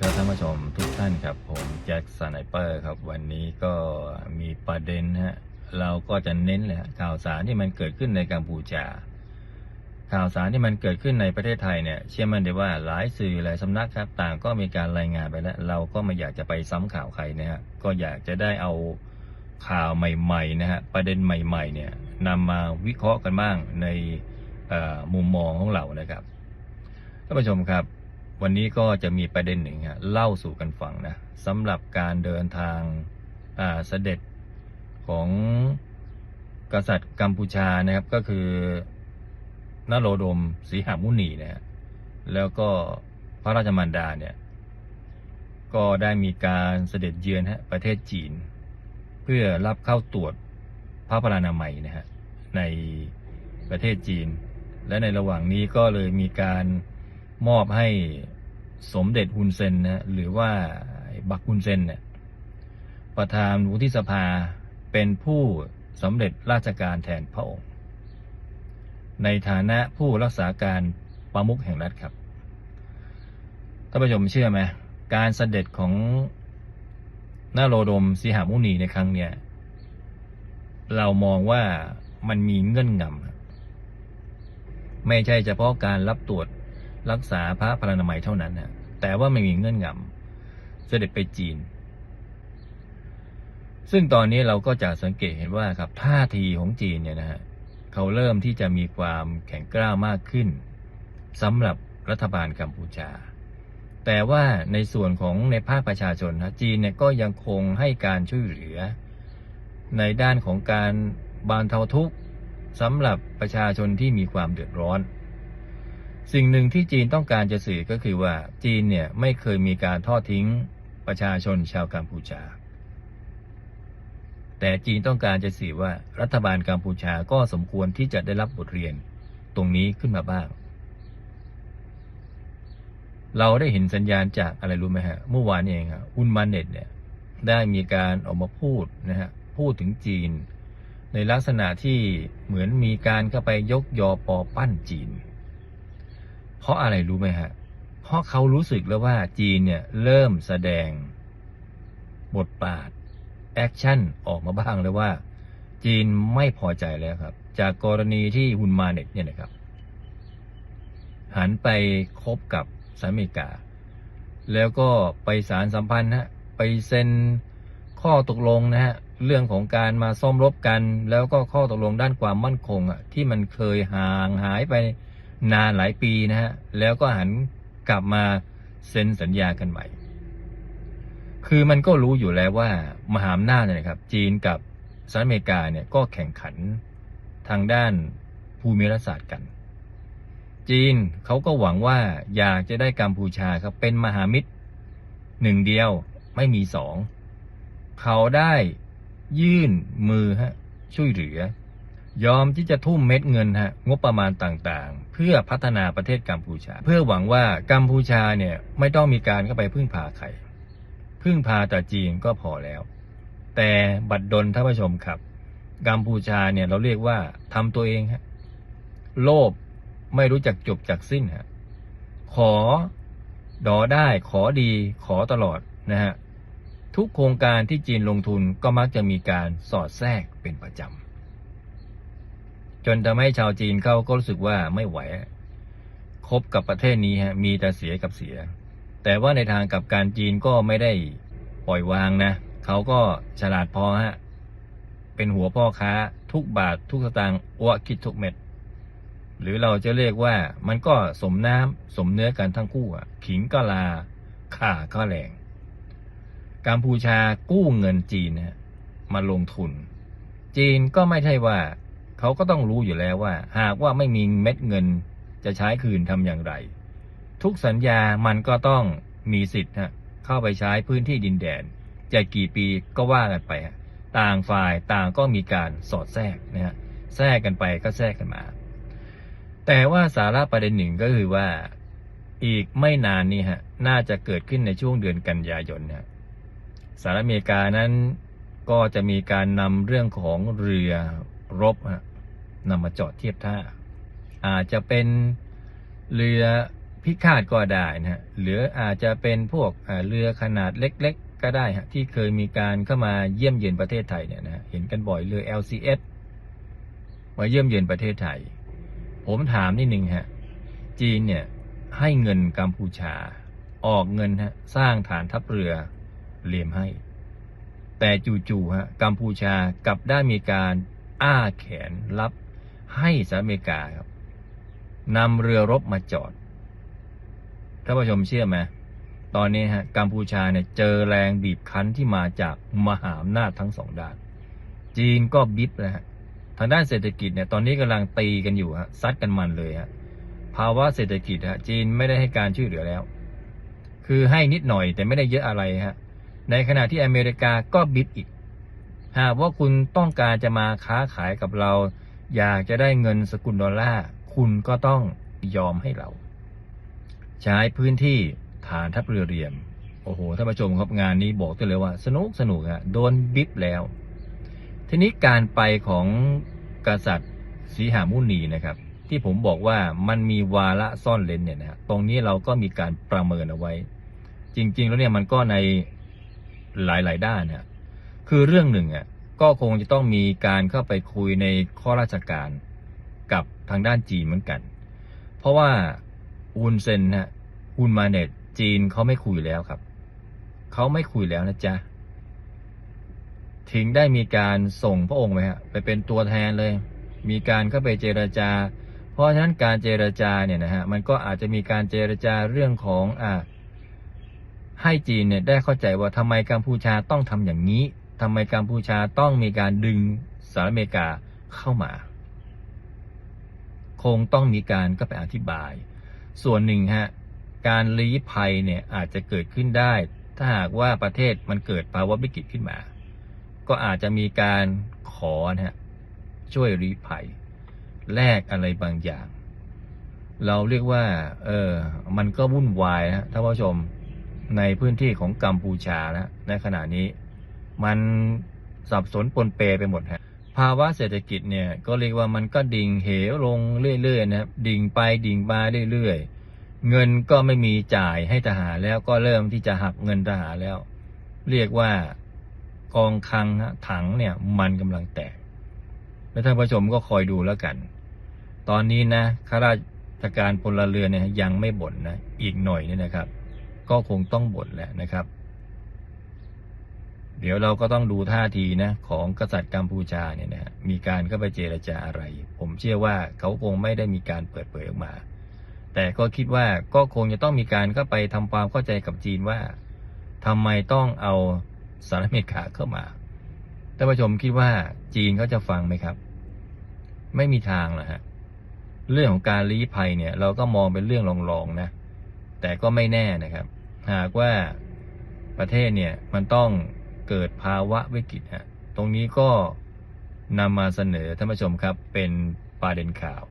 ท่านผู้ชมทุกท่านครับ ผมแจ็คสไนเปอร์ครับ วันนี้ก็มีประเด็นฮะเราก็จะเน้นเลยข่าวสารที่มันเกิดขึ้นในกัมพูชา ข่าวสารที่มันเกิดขึ้นในประเทศไทยเนี่ย เชื่อมั่นได้ว่าหลายสื่อหลายสำนักครับ ต่างก็มีการรายงานไปแล้ว เราก็ไม่อยากจะไปซ้ำข่าวใครนะฮะก็อยากจะได้เอาข่าวใหม่ๆนะฮะประเด็นใหม่ๆ เนี่ยนำมาวิเคราะห์กันบ้างในมุมมองของเรานะครับท่านผู้ชมครับ วันนี้ก็จะมีประเด็นหนึ่งฮะเล่าสู่กันฟังนะสำหรับการเดินทางอ่าเสด็จของกษัตริย์กัมพูชานะครับก็คือนโรดมสีหามุนีนะฮะแล้วก็พระราชมารดาเนี่ยก็ได้มีการเสด็จเยือนฮะประเทศจีน เพื่อรับเข้าตรวจพระพลานามัยนะฮะในประเทศจีน และในระหว่างนี้ก็เลยมีการมอบให้ สมเด็จฮุนเซนนะหรือว่าบักฮุนเซนเนี่ยประธานวุฒิสภาเป็นผู้สำเร็จราชการแทนพระองค์ ในฐานะผู้รักษาการประมุขแห่งรัฐครับท่านผู้ชมเชื่อไหมการเสด็จของนาโรดมสีหามุนีในครั้งเนี้ยเรามองว่ามันมีเงื่อนงำครับไม่ใช่เฉพาะการรับตรวจ รักษาพระพลานามัยเท่านั้นนะแต่ว่าไม่มีเงื่อนงำเสด็จไปจีน ซึ่งตอนนี้เราก็จะสังเกตเห็นว่าครับท่าทีของจีนเนี่ยนะฮะเขาเริ่มที่จะมีความแข็งกร้าวมากขึ้นสำหรับรัฐบาลกัมพูชา แต่ว่าในส่วนของในภาคประชาชนนะจีนเนี่ยก็ยังคงให้การช่วยเหลือ ในด้านของการบรรเทาทุกข์สำหรับประชาชนที่มีความเดือดร้อน สิ่งหนึ่งที่จีนต้องการจะสื่อก็คือว่าจีนเนี่ยไม่เคยมีการทอดทิ้งประชาชนชาวกัมพูชา แต่จีนต้องการจะสื่อว่ารัฐบาลกัมพูชาก็สมควรที่จะได้รับบทเรียนตรงนี้ขึ้นมาบ้าง เราได้เห็นสัญญาณจากอะไรรู้ไหมฮะ เมื่อวานเองอะอุนมาเน็ตเนี่ยได้มีการออกมาพูดนะฮะพูดถึงจีน ในลักษณะที่เหมือนมีการเข้าไปยกยอปอปั้นจีน เพราะอะไรรู้ไหมฮะ เพราะเขารู้สึกแล้วว่าจีนเนี่ยเริ่มแสดงบทบาทแอคชั่นออกมาบ้างแล้วว่า จีนไม่พอใจแล้วครับ จากกรณีที่ฮุนมาเน็ตเนี่ยนะครับ หันไปคบกับสหรัฐอเมริกา แล้วก็ไปสารสัมพันธ์ฮะไปเซ็นข้อตกลงนะฮะเรื่องของการมาซ่อมรบกัน แล้วก็ข้อตกลงด้านความมั่นคงอะที่มันเคยห่างหายไป นานหลายปีนะฮะ แล้วก็หันกลับมาเซ็นสัญญากันใหม่ คือมันก็รู้อยู่แล้วว่า มหาอำนาจเนี่ยนะครับ จีนกับสหรัฐอเมริกาเนี่ยก็แข่งขันทางด้านภูมิรัฐศาสตร์กัน จีนเขาก็หวังว่าอยากจะได้กัมพูชาครับเป็นมหามิตรหนึ่งเดียวไม่มีสอง เขาได้ยื่นมือฮะช่วยเหลือ ยอมที่จะทุ่มเม็ดเงินฮะงบประมาณต่างๆ เพื่อพัฒนาประเทศกัมพูชา เพื่อหวังว่ากัมพูชาเนี่ยไม่ต้องมีการเข้าไปพึ่งพาใครพึ่งพาแต่จีนก็พอแล้ว แต่บัดดลท่านผู้ชมครับ กัมพูชาเนี่ยเราเรียกว่าทำตัวเองฮะโลภไม่รู้จักจบจากสิ้นฮะขอดอได้ขอดีขอตลอดนะฮะทุกโครงการที่จีนลงทุนก็มักจะมีการสอดแทรกเป็นประจำ จนทำให้ชาวจีนเขาก็รู้สึกว่าไม่ไหวคบกับประเทศนี้ฮะมีแต่เสียกับเสีย แต่ว่าในทางกับการจีนก็ไม่ได้ปล่อยวางนะเขาก็ฉลาดพอฮะเป็นหัวพ่อค้าทุกบาททุกสตางค์อ้วคิดทุกเม็ดหรือเราจะเรียกว่ามันก็สมน้ำสมเนื้อกันทั้งคู่อะขิงก็ลาข่าก็แรงกัมพูชากู้เงินจีนนะมาลงทุน จีนก็ไม่ใช่ว่า เขาก็ต้องรู้อยู่แล้วว่า หากว่าไม่มีเม็ดเงิน จะใช้คืนทำอย่างไร ทุกสัญญามันก็ต้องมีสิทธิ์ฮะเข้าไปใช้พื้นที่ดินแดน จะกี่ปีก็ว่ากันไปฮะต่างฝ่ายต่างก็มีการสอดแทรกนะฮะแทรกกันไปก็แทรกกันมา แต่ว่าสาระประเด็นหนึ่งก็คือว่าอีกไม่นานนี้ฮะน่าจะเกิดขึ้นในช่วงเดือนกันยายนนะสหรัฐอเมริกานั้นก็จะมีการนำเรื่องของเรือรบฮะ นำมาจอดเทียบท่า อาจจะเป็นเรือพิฆาตก็ได้นะฮะหรืออาจจะเป็นพวกเรือขนาดเล็กๆ ก็ได้ฮะที่เคยมีการเข้ามาเยี่ยมเยือนประเทศไทยเนี่ยนะฮะเห็นกันบ่อยเรือ LCS มาเยี่ยมเยือนประเทศไทย ผมถามนิดนึงฮะจีนเนี่ยให้เงินกัมพูชา ออกเงินฮะสร้างฐานทัพเรือเลี่ยมให้ แต่จู่ๆฮะกัมพูชากลับได้มีการอ้าแขนรับ ให้สหรัฐอเมริกาครับนำเรือรบมาจอดท่านผู้ชมเชื่อไหมตอนนี้ฮะกัมพูชาเนี่ยเจอแรงบีบคั้นที่มาจากมหาอำนาจทั้งสองด้าน จีนก็บิ๊บนะฮะทางด้านเศรษฐกิจเนี่ยตอนนี้กำลังตีกันอยู่ฮะซัดกันมันเลยฮะภาวะเศรษฐกิจฮะจีนไม่ได้ให้การช่วยเหลือแล้ว คือให้นิดหน่อยแต่ไม่ได้เยอะอะไรฮะในขณะที่อเมริกาก็บิดอีกหากว่าคุณต้องการจะมาค้าขายกับเรา อยากจะได้เงินสกุลดอลลาร์คุณก็ต้องยอมให้เรา ใช้พื้นที่ฐานทัพเรือเรียม โอ้โหท่านผู้ชมครับงานนี้บอกได้เลยว่า สนุกสนุกฮะโดนบิบแล้ว ทีนี้การไปของกษัตริย์สีหามุนีนะครับ ที่ผมบอกว่ามันมีวาระซ่อนเลนเนี่ยนะฮะตรงนี้เราก็มีการประเมินเอาไว้ จริง ๆ แล้วเนี่ยมันก็ในหลาย ๆ ด้านนะคือเรื่องหนึ่งอะ ก็คงจะต้องมีการเข้าไปคุยในข้อราชการกับทางด้านจีนเหมือนกัน เพราะว่าอุนเซนนะอุนมาเนตจีนเขาไม่คุยแล้วครับ เขาไม่คุยแล้วนะจ๊ะถึงได้มีการส่งพระองค์ไปฮะไปเป็นตัวแทนเลย มีการเข้าไปเจรจา เพราะฉะนั้นการเจรจาเนี่ยนะฮะมันก็อาจจะมีการเจรจาเรื่องของอ่าให้จีนเนี่ยได้เข้าใจว่าทำไมกัมพูชาต้องทำอย่างนี้ ทำไมกัมพูชาต้องมีการดึงสหรัฐอเมริกาเข้ามา คงต้องมีการก็ไปอธิบาย ส่วนหนึ่งฮะการลี้ภัยเนี่ยอาจจะเกิดขึ้นได้ ถ้าหากว่าประเทศมันเกิดภาวะวิกฤตขึ้นมา ก็อาจจะมีการขอนะฮะช่วยลี้ภัย แลกอะไรบางอย่าง เราเรียกว่า เออมันก็วุ่นวายนะท่านผู้ชมในพื้นที่ของกัมพูชานะในขณะนี้ มันสับสนปนเปไปหมดฮะภาวะเศรษฐกิจเนี่ยก็เรียกว่ามันก็ดิ่งเหวลงเรื่อยๆนะครับดิ่งไปดิ่งมาเรื่อยๆ เงินก็ไม่มีจ่ายให้ทหารแล้วก็เริ่มที่จะหักเงินทหารแล้ว เรียกว่ากองคลังฮะถังเนี่ยมันกำลังแตกแล้วท่านผู้ชมก็คอยดูแล้วกัน ตอนนี้นะข้าราชการพลเรือนเนี่ยยังไม่บ่นนะอีกหน่อยเนี่ยนะครับ ก็คงต้องบ่นแหละนะครับ เดี๋ยวเราก็ต้องดูท่าทีนะของกษัตริย์กัมพูชาเนี่ยนะฮะมีการเข้าไปเจรจาอะไร ผมเชื่อว่าเขาคงไม่ได้มีการเปิดเผยออกมา แต่ก็คิดว่าก็คงจะต้องมีการเข้าไปทำความเข้าใจกับจีนว่าทำไมต้องเอาสหรัฐอเมริกาเข้ามาท่านผู้ชมคิดว่าจีนเขาจะฟังไหมครับ ไม่มีทางหรอกฮะเรื่องของการลี้ภัยเนี่ย เราก็มองเป็นเรื่องรองๆนะแต่ก็ไม่แน่นะครับ หากว่าประเทศเนี่ยมันต้อง เกิดภาวะวิกฤตฮะตรงนี้ก็นำมาเสนอท่านผู้ชมครับเป็นประเด็นข่าว